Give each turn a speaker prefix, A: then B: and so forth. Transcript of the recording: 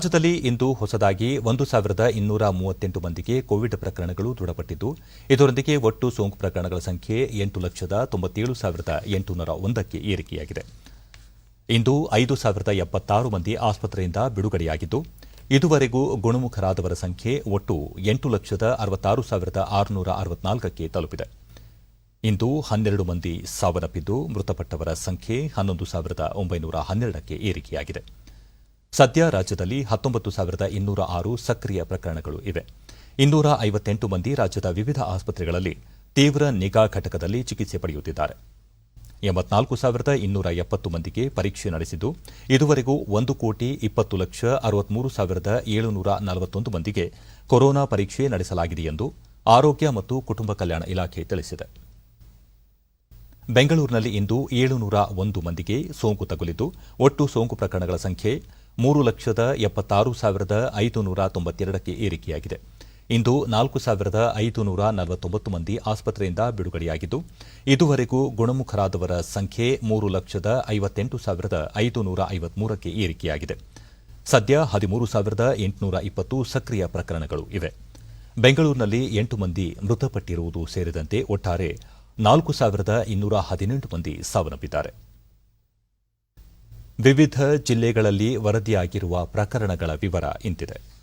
A: ರಾಜ್ಯದಲ್ಲಿ ಇಂದು ಹೊಸದಾಗಿ ಒಂದು ಸಾವಿರದ ಇನ್ನೂರ ಮೂವತ್ತೆಂಟು ಮಂದಿಗೆ ಕೋವಿಡ್ ಪ್ರಕರಣಗಳು ದೃಢಪಟ್ಟಿದ್ದು, ಇದರೊಂದಿಗೆ ಒಟ್ಟು ಸೋಂಕು ಪ್ರಕರಣಗಳ ಸಂಖ್ಯೆ ಎಂಟು ಲಕ್ಷದ ತೊಂಬತ್ತೇಳು ಸಾವಿರದ ಎಂಟುನೂರ ಒಂದಕ್ಕೆ ಏರಿಕೆಯಾಗಿದೆ. ಇಂದು ಐದು ಸಾವಿರದ ಎಪ್ಪತ್ತಾರು ಮಂದಿ ಆಸ್ಪತ್ರೆಯಿಂದ ಬಿಡುಗಡೆಯಾಗಿದ್ದು, ಇದುವರೆಗೂ ಗುಣಮುಖರಾದವರ ಸಂಖ್ಯೆ ಒಟ್ಟು ಎಂಟು ಲಕ್ಷದ ಅರವತ್ತಾರು ಸಾವಿರದ ಆರುನೂರ ಅರವತ್ನಾಲ್ಕಕ್ಕೆ ತಲುಪಿದೆ. ಇಂದು ಹನ್ನೆರಡು ಮಂದಿ ಸಾವನ್ನಪ್ಪಿದ್ದು, ಮೃತಪಟ್ಟವರ ಸಂಖ್ಯೆ ಹನ್ನೊಂದು ಸಾವಿರದ ಒಂಬೈನೂರ ಹನ್ನೆರಡಕ್ಕೆ ಏರಿಕೆಯಾಗಿದೆ. ಸದ್ಯ ರಾಜ್ಯದಲ್ಲಿ ಹತ್ತೊಂಬತ್ತು ಸಾವಿರದ ಇನ್ನೂರ ಆರು ಸಕ್ರಿಯ ಪ್ರಕರಣಗಳು ಇವೆ. ಇನ್ನೂರ ಐವತ್ತೆಂಟು ಮಂದಿ ರಾಜ್ಯದ ವಿವಿಧ ಆಸ್ಪತ್ರೆಗಳಲ್ಲಿ ತೀವ್ರ ನಿಗಾ ಘಟಕದಲ್ಲಿ ಚಿಕಿತ್ಸೆ ಪಡೆಯುತ್ತಿದ್ದಾರೆ. ಎಂಬತ್ನಾಲ್ಕು ಸಾವಿರದ ಇನ್ನೂರ ಎಪ್ಪತ್ತು ಮಂದಿಗೆ ಪರೀಕ್ಷೆ ನಡೆಸಿದ್ದು, ಇದುವರೆಗೂ ಒಂದು ಕೋಟಿ ಇಪ್ಪತ್ತು ಲಕ್ಷ ಅರವತ್ಮೂರು ಸಾವಿರದ ಏಳುನೂರ ನಲವತ್ತೊಂದು ಮಂದಿಗೆ ಕೊರೋನಾ ಪರೀಕ್ಷೆ ನಡೆಸಲಾಗಿದೆ ಎಂದು ಆರೋಗ್ಯ ಮತ್ತು ಕುಟುಂಬ ಕಲ್ಯಾಣ ಇಲಾಖೆ ತಿಳಿಸಿದೆ. ಬೆಂಗಳೂರಿನಲ್ಲಿ ಇಂದು ಏಳುನೂರ ಒಂದು ಮಂದಿಗೆ ಸೋಂಕು ತಗುಲಿದ್ದು, ಒಟ್ಟು ಸೋಂಕು ಪ್ರಕರಣಗಳ ಸಂಖ್ಯೆ ಮೂರು ಲಕ್ಷದ ಎಪ್ಪತ್ತಾರು ಸಾವಿರದ ಐದುನೂರ ತೊಂಬತ್ತೆರಡಕ್ಕೆ ಏರಿಕೆಯಾಗಿದೆ. ಇಂದು ನಾಲ್ಕು ಸಾವಿರದ ಐದುನೂರ ನಲವತ್ತೊಂಬತ್ತು ಮಂದಿ ಆಸ್ಪತ್ರೆಯಿಂದ ಬಿಡುಗಡೆಯಾಗಿದ್ದು, ಇದುವರೆಗೂ ಗುಣಮುಖರಾದವರ ಸಂಖ್ಯೆ ಮೂರು ಲಕ್ಷದ ಐವತ್ತೆಂಟು ಸಾವಿರದ ಐದುನೂರ ಐವತ್ಮೂರಕ್ಕೆ ಏರಿಕೆಯಾಗಿದೆ. ಸದ್ಯ ಹದಿಮೂರು ಸಾವಿರದ ಎಂಟುನೂರ ಇಪ್ಪತ್ತು ಸಕ್ರಿಯ ಪ್ರಕರಣಗಳು ಇವೆ. ಬೆಂಗಳೂರಿನಲ್ಲಿ ಎಂಟು ಮಂದಿ ಮೃತಪಟ್ಟಿರುವುದು ಸೇರಿದಂತೆ ಒಟ್ಟಾರೆ ನಾಲ್ಕು ಸಾವಿರದ ಇನ್ನೂರ ಹದಿನೆಂಟು ಮಂದಿ ಸಾವನ್ನಪ್ಪಿದ್ದಾರೆ. ವಿವಿಧ ಜಿಲ್ಲೆಗಳಲ್ಲಿ ವರದಿಯಾಗಿರುವ ಪ್ರಕರಣಗಳ ವಿವರ ಇಂತಿದೆ.